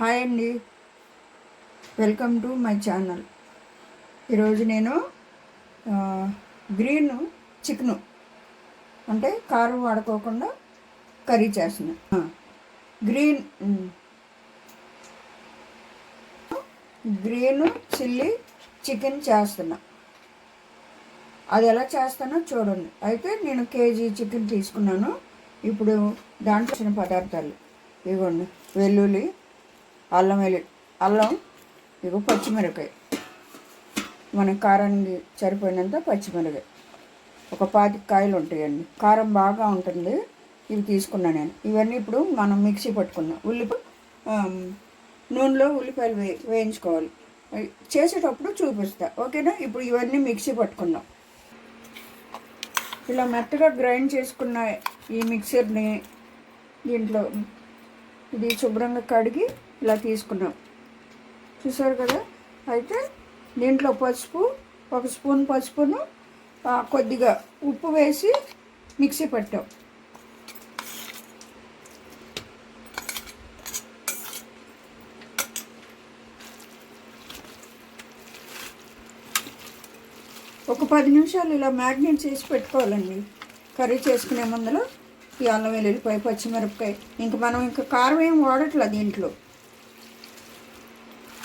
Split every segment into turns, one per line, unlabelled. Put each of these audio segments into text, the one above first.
Hi అండి. Welcome to my channel. ఈరోజు నేను గ్రీన్ చికెను అంటే కారం వాడుకోకుండా కర్రీ చేస్తున్నా. గ్రీన్ గ్రీన్ చిల్లీ చికెన్ చేస్తున్నా. అది ఎలా చేస్తానో చూడండి. అయితే నేను కేజీ చికెన్ తీసుకున్నాను. ఇప్పుడు దాంట్లో చిన్న పదార్థాలు. ఇవ్వండి. వెల్లుల్లి అల్లం వెల్లి అల్లం ఇగో పచ్చిమిరపకాయ. మన కారానికి సరిపోయినంత పచ్చిమిరపకాయ. ఒక పాతిక కాయలు ఉంటాయండి. కారం బాగా ఉంటుంది. ఇవి తీసుకున్నా నేను. ఇవన్నీ ఇప్పుడు మనం మిక్సీ పట్టుకున్నాం ఉల్లిపాయ నూనెలో ఉల్లిపాయలు వే వేయించుకోవాలి. చేసేటప్పుడు చూపిస్తా. ఓకేనా? ఇప్పుడు ఇవన్నీ మిక్సీ పట్టుకున్నాం ఇలా మెత్తగా గ్రైండ్ చేసుకున్న ఈ మిక్సర్ని దీంట్లో ఇది శుభ్రంగా కడిగి ఇలా తీసుకున్నాం. చూసారు కదా? అయితే దీంట్లో పసుపు ఒక స్పూన్ పసుపును కొద్దిగా ఉప్పు వేసి మిక్సీ పట్టాం. ఒక పది నిమిషాలు ఇలా మ్యాగ్నేట్ చేసి పెట్టుకోవాలండి. కర్రీ చేసుకునే ముందులో ఈ అల్లం వెల్లుల్లిపాయ పచ్చిమిరపకాయ. ఇంక మనం ఇంకా కారం ఏం వాడట్లా దీంట్లో?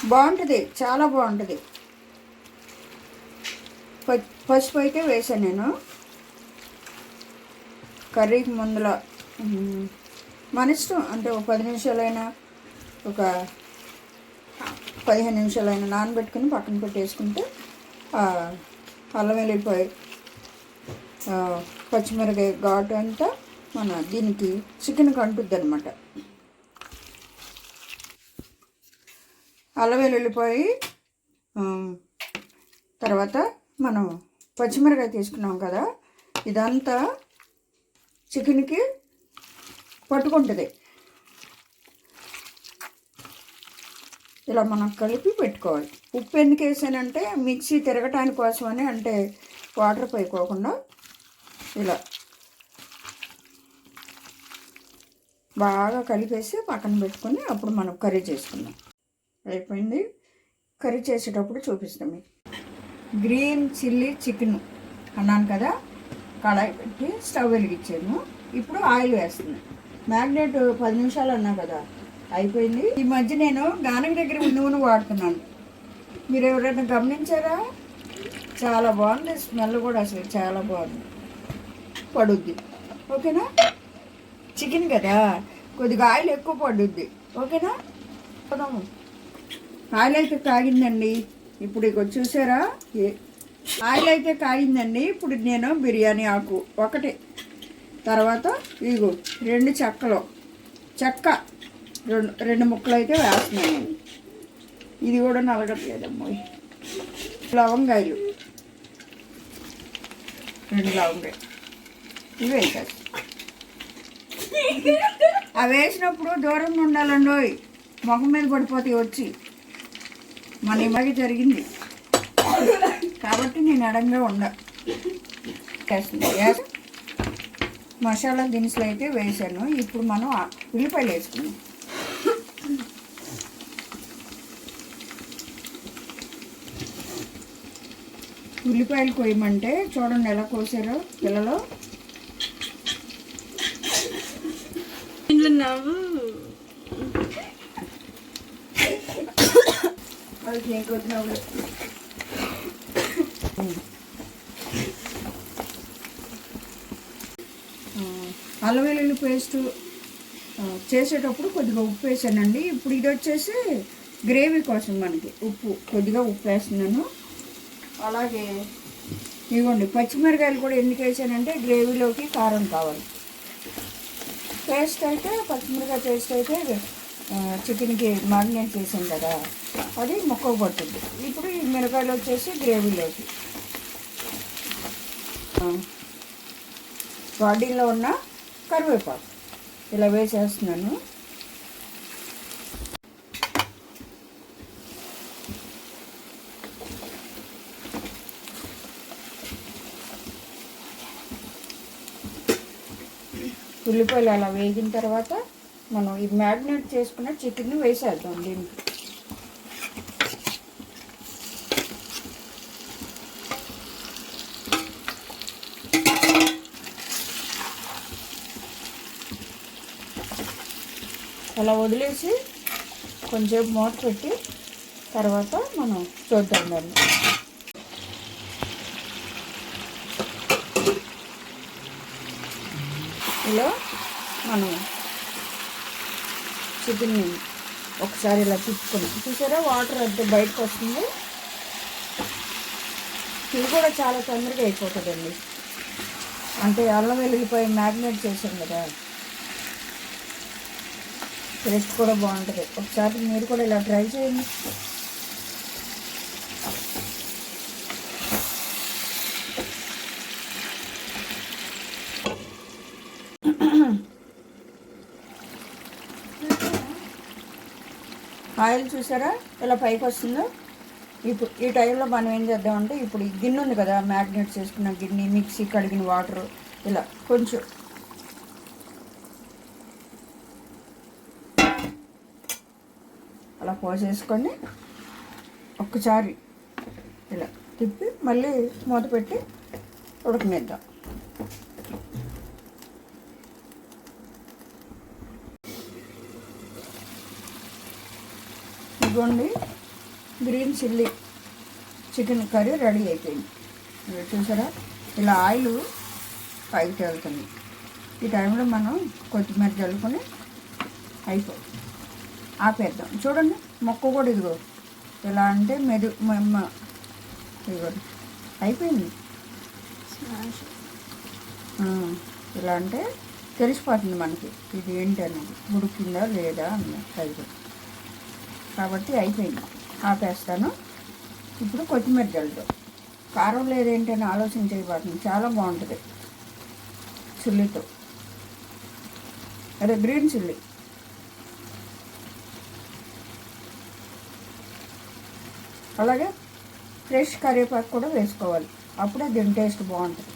బాగుంటుంది చాలా బాగుంటుంది. ప- పసుపు అయితే వేసాను నేను. కర్రీకి ముందులో మన ఇష్టం. అంటే ఒక పది నిమిషాలైనా ఒక పదిహేను నిమిషాలైనా నానబెట్టుకుని పక్కన పెట్టేసుకుంటే అల్లం వెళ్ళిపోయి పచ్చిమిరకాయ ఘాటు అంతా మన దీనికి చికెన్కి అంటుద్ది అనమాట అల్లం వెల్లుల్లిపోయి తర్వాత మనం పచ్చిమిరకాయ తీసుకున్నాం కదా ఇదంతా చికెన్కి పట్టుకుంటుంది. ఇలా మనం కలిపి పెట్టుకోవాలి. ఉప్పు ఎందుకు వేసానంటే మిక్సీ తిరగటానికి కోసమని అంటే వాటర్ పోయిపోకుండా ఇలా బాగా కలిపేసి పక్కన పెట్టుకొని అప్పుడు మనం కర్రీ చేసుకుందాం. అయిపోయింది. కర్రీ చేసేటప్పుడు చూపిస్తాం మీకు. గ్రీన్ చిల్లీ చికెన్ అన్నాను కదా కడాయి పెట్టి స్టవ్ వెలిగించాను. ఇప్పుడు ఆయిల్ వేస్తున్నాను. మ్యాగ్నెట్ పది నిమిషాలు అన్నా కదా అయిపోయింది. ఈ మధ్య నేను గానం దగ్గర నూనె వాడుతున్నాను. మీరు ఎవరైనా గమనించారా? చాలా బాగుంది స్మెల్ కూడా అసలు చాలా బాగుంది. పడుద్ది. ఓకేనా? చికెన్ కదా కొద్దిగా ఆయిల్ ఎక్కువ పడుద్ది. ఓకేనా? పోదాము ఆయిల్ అయితే కాగిందండి. ఇప్పుడు ఇక చూసారా? ఏ- ఆయిల్ అయితే కాగిందండి. ఇప్పుడు నేను బిర్యానీ ఆకు ఒకటి తర్వాత ఇగో రెండు చెక్కలు చెక్క రెండు రెండు ముక్కలు అయితే వేస్తున్నాను. ఇది కూడా నలగట్లేదమ్మో. లవంగాయలు రెండు లవంగాయలు. ఇవి వేసారు అవి వేసినప్పుడు దూరంగా ఉండాలండి మొహం మీద పడిపోతాయి వచ్చి. మన ఇమ్మకి జరిగింది. కాబట్టి నేను అడంగా ఉండ. మసాలా దినుసులు అయితే వేసాను. ఇప్పుడు మనం ఉల్లిపాయలు వేసుకున్నాం ఉల్లిపాయలు కొయ్యమంటే చూడండి ఎలా కోసారో పిల్లలు. అల్లం వెల్లుల్లి పేస్ట్ చేసేటప్పుడు కొద్దిగా ఉప్పు వేసానండి. ఇప్పుడు ఇది వచ్చేసి గ్రేవీ కోసం మనకి ఉప్పు కొద్దిగా ఉప్పు వేస్తున్నాను. అలాగే ఇవ్వండి పచ్చిమిరకాయలు కూడా ఎందుకు వేసానంటే గ్రేవీలోకి కారం కావాలి. పేస్ట్ అయితే పచ్చిమిరకాయ పేస్ట్ అయితే చికెన్కి మారినేట్ చేసాం కదా. అది ముక్కకు పడుతుంది. ఇప్పుడు ఈ మిరకాయలు వచ్చేసి గ్రేవీలోకి. ఆ, బాడీలో ఉన్న కరివేపాకు. ఇలా వేసేస్తున్నాను. ఉల్లిపాయలు అలా వేగిన తర్వాత మనం ఈ మ్యారినేట్ చేసుకున్న చికెన్ వేసేద్దాం దీనికి. అలా వదిలేసి కొంచెం మూత పెట్టి తర్వాత మనం చూద్దాం దాన్ని. ఇలా మనం చికెన్ని ఒకసారి ఇలా తిప్పుకున్నాం. చూసారా? వాటర్ అంతా బయటకు వస్తుంది. ఇది కూడా చాలా తొందరగా అయిపోతుందండి. అంటే అల్లం వెలిగిపోయి మ్యారినేట్ చేసాం కదా. టేస్ట్ కూడా బాగుంటుంది. ఒకసారి మీరు కూడా ఇలా ట్రై చేయండి. ఆయిల్ చూసారా? ఇలా పైకి వస్తుందో? ఇప్పుడు ఈ టైంలో మనం ఏం చేద్దామంటే ఇప్పుడు ఈ గిన్నె ఉంది కదా మ్యారినేట్ చేసుకున్న గిన్నె మిక్సీ కడిగిన వాటర్ ఇలా కొంచెం అలా పోసేసుకొని ఒక్కసారి ఇలా తిప్పి మళ్ళీ మూత పెట్టి ఉడకనిద్దాం. ఇదిగోండి green chilli chicken curry ready అయిపోయింది. ఇది చూసారా? ఇలా ఆయిల్ పైకి వెళ్తుంది ఈ టైంలో మనం కొత్తిమీర చల్లుకొని అయిపోతుంది. ఆపేద్దాం. చూడండి మొక్క కూడా ఇదిగో. ఎలా అంటే మెదు మెమ్మ. ఇదిగో. అయిపోయింది. ఇలా అంటే తెలిసిపోతుంది మనకి ఇది ఏంటి అనేది ఉడికిందా లేదా అన్న టైపు కాబట్టి అయిపోయింది. ఆపేస్తాను. ఇప్పుడు కొత్తిమీర జల్లుదాం కారం లేదేంటి అని ఆలోచన చేయబడుతుంది చాలా బాగుంటుంది. చిల్లీతో. అదే గ్రీన్ చిల్లీ. అలాగే ఫ్రెష్ కరివేపాకు కూడా వేసుకోవాలి. అప్పుడే దీని టేస్ట్ బాగుంటుంది.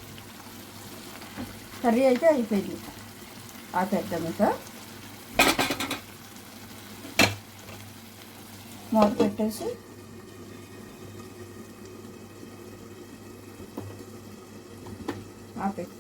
కర్రీ అయితే అయిపోయింది. ఆపేద్దాం ఇక. మూత పెట్టేసి ఆపేద్దాం.